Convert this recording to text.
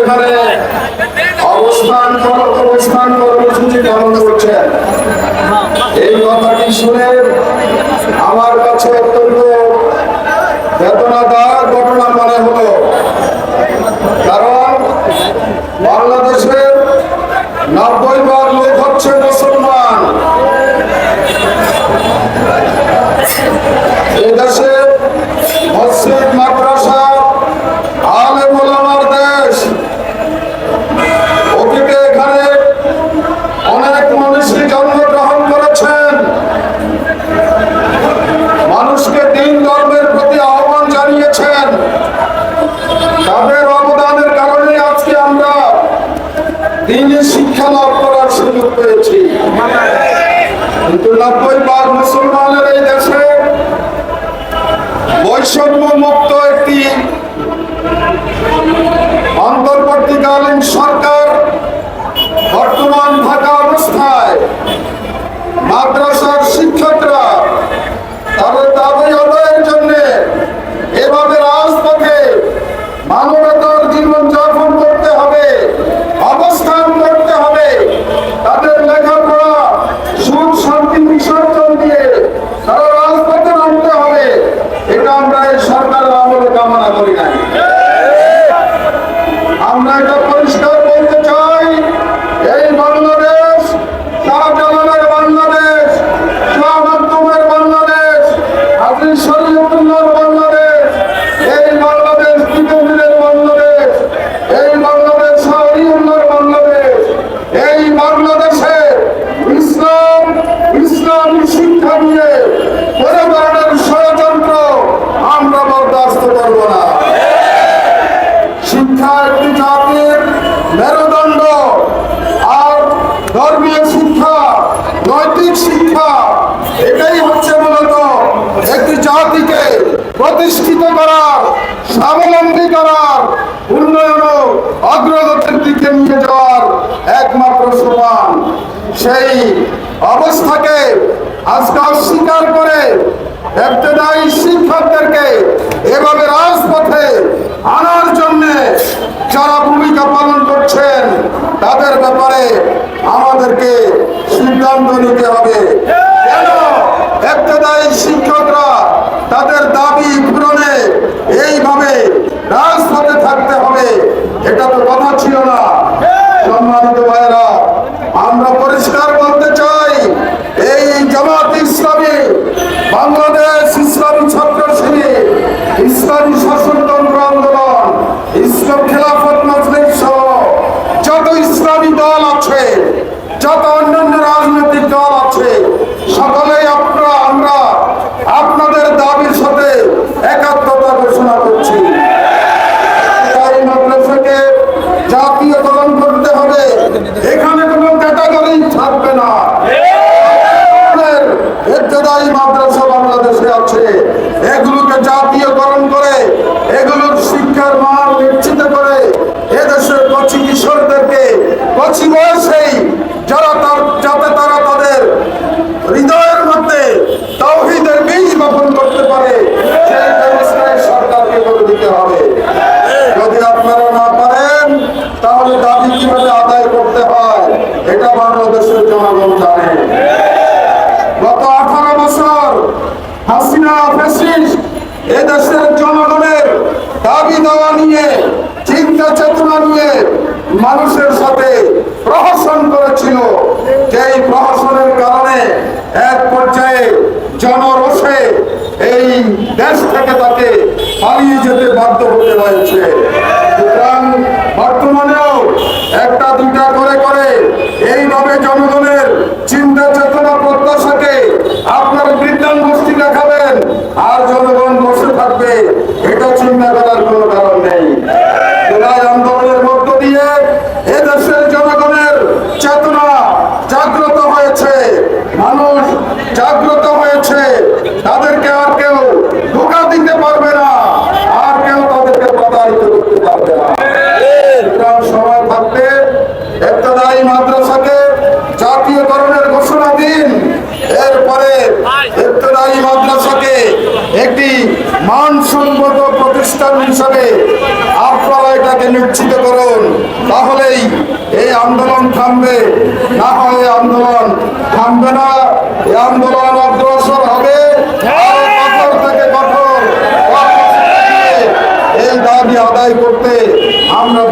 এখানে অবস্থান অবস্থান কর্মসূচি পালন করছেন। এই কথাটি শুনে আমার কাছে অত্যন্ত বেদনাদায়ক ঘটনা মনে হলো। কারণ বাংলাদেশের দিনের শিক্ষা লাভ করার সুযোগ পেয়েছি। কিন্তু নব্বই বার মুসলমানের এই দেশে বৈষম্য মুক্ত একটি অন্তর্বর্তীকালীন সরকার বর্তমান থাকা অবস্থায় মাদ্রাসার শিক্ষকরা তাদের দাবি আদায়ের জন্য এভাবে রাজপথে মানবতার জীবন যাপন করতে হবে অবস্থান করতে হবে তাদের লেখাপড়া সুখ শান্তি বিসর্জন দিয়ে তারা রাজপথে নামতে হবে এটা আমরা এই সরকারের আমলে কামনা করি নাই আমরা এটা পরিষ্কার বলতে চাই এই বাংলাদেশ শাহজালালের বাংলাদেশ শাহ মাকদুমের বাংলাদেশ হাজির শরীয়তুল্লাহর বাংলাদেশ এই বাংলাদেশ বিজেপির বাংলাদেশ এই বাংলাদেশ শাহরিউল্লাহর বাংলাদেশ এই বাংলাদেশে ইসলাম ইসলামী শিক্ষা নিয়ে কোনো ধরনের ষড়যন্ত্র আমরা বরদাস্ত করব না শিক্ষা একটি জাতির মেরুদণ্ড আর ধর্মীয় শিক্ষা, নৈতিক শিক্ষা, এটাই হচ্ছে মূলত একটি জাতিকে প্রতিষ্ঠিত করার, স্বাবলম্বী করার, উন্নয়ন অগ্রগতির দিকে নিয়ে যাওয়ার একমাত্র সোপান সেই অবস্থাকে আজকে অস্বীকার করে এবতদায়ী শিক্ষকদেরকে এভাবে রাজপথে ভূমিকা পালন করছেন, তাদের ব্যাপারে আমাদেরকে সিদ্ধান্ত নিতে হবে। শিক্ষকরা তাদের দাবি পূরণে এইভাবে রাজপথে থাকতে হবে, এটা তো কথা ছিল না। সম্মানিত ভাইয়েরা, আমরা পরিষ্কার এখানে কোনো ক্যাটাগরি থাকবে না। এর মাদ্রাসা বাংলাদেশে আছে। এগুলোকে জাতীয়করণ করে এগুলোর শিক্ষার মান নিশ্চিত করে এদেশের কচি কিশোরদেরকে কচি বয়সেই যারা তার যাতে তারা তাদের হৃদয়ের মধ্যে তৌহিদের বীজ বপন করতে পারে সেই ব্যবস্থায় সরকারকে করে দিতে হবে যদি আপনারা না পারেন তাহলে দাবি কীভাবে আদায় করতে হয় এটা বাংলাদেশের জনগণ জানে গত আঠারো বছর হাসিনা ফেসিস্ট এদেশের জনগণের দাবি নিয়ে, চিন্তা চেতনা নিয়ে মানুষের সাথে প্রহসন করেছিল। যেই প্রহসনের কারণে এক পর্যায়ে জনরোষে এই দেশ থেকে তাকে পালিয়ে যেতে বাধ্য হতে হয়েছে। সুতরাং বর্তমানেও একটা দুটা করে চিন্তা চেতনা প্রত্যাশাকে আপনার বিজ্ঞান গোষ্ঠী দেখাবেন আর জনগণ বসে থাকবে, এটা চিন্তা করার কোনো কারণ নেই। এটাকে নিশ্চিত করুন। তাহলেই এই আন্দোলন থামবে। না হয় আন্দোলন থামবে না, এই আন্দোলন অগ্রসর হবে। থেকে কঠোর এই দাবি আদায় করতে আমরা